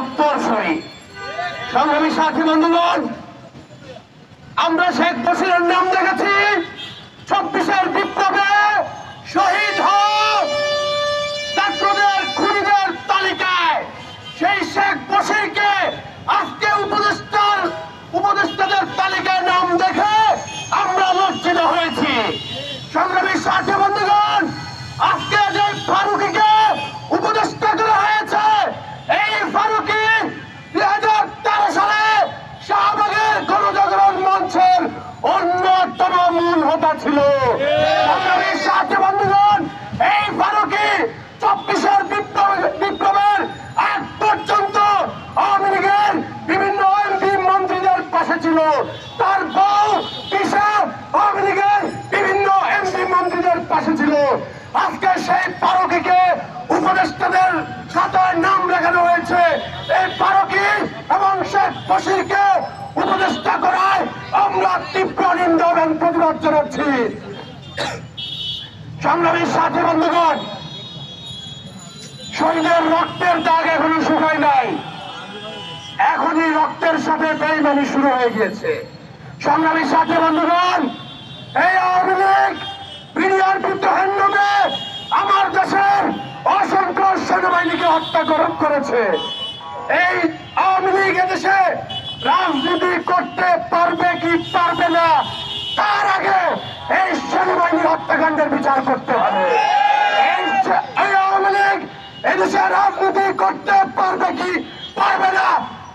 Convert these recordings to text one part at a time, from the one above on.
উত্তরসূরি সংগ্রামী সাথী বন্ধুগণ আমরা শেখ হাসিনার নাম দেখেছি। চব্বিশের বিপ্লবে অন্যতম মূল হোতা ছিল। এই ফারুকি চব্বিশের বিপ্লবের আগ পর্যন্ত আওয়ামী লীগের বিভিন্ন এমপি মন্ত্রীদের পাশে ছিল। তার আওয়ামী লীগের বিভিন্ন এমপি মন্ত্রীদের পাশে ছিল। আজকে সেই ফারুকিকে উপদেষ্টাদের খাতায় নাম লেখানো হয়েছে। এই ফারুকি এবং শেখ বশিরকে উপদেষ্টা করায় আমরা তীব্র নিন্দা প্রতিবাদ জানাচ্ছি সংগ্রামী বন্ধুগণ রক্তের দাগ এখনও শুকায় নাই। এখনই রক্তের সাথে বেইমানি শুরু হয়ে গিয়েছে। সংগ্রামী সাথী বন্ধুগণ, এই আওয়ামী লীগ আমার দেশের অসংখ্য সেনাবাহিনীকে হত্যা করেছে। এই আওয়ামী লীগ এদেশে রাজনীতি করতে পারবে কি পারবে না হত্যাকাণ্ডের বিচার করতে হবে। এদেশে রাজনীতি করতে পারবে কি পারবে না,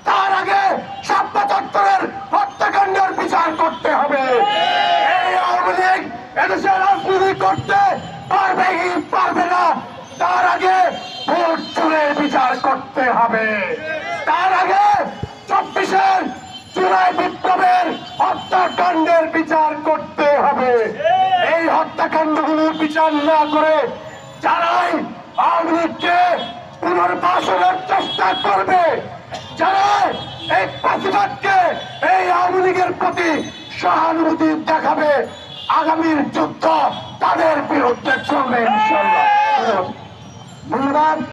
তার আগে সাপ্য চত্বরের হত্যাকাণ্ডের বিচার করতে হবে। এই আওয়ামী লীগ এদেশে রাজনীতি করতে পারবে কি পারবে না, তার আগে ভোট চুরের বিচার করতে হবে। তার আগে চব্বিশের জুলাই বিপ্লবের হত্যাকাণ্ডের বিচার করতে হত্যাকাণ্ডগুলোর বিচার না করে যারাই আওয়ামী পুনর্বাসনের চেষ্টা করবে, যারাই এই প্রতিবাদকে এই আওয়ামী লীগের প্রতি সহানুভূতি দেখাবে, আগামীর যুদ্ধ তাদের বিরুদ্ধে চলবে ইনশাল্লাহ ধন্যবাদ।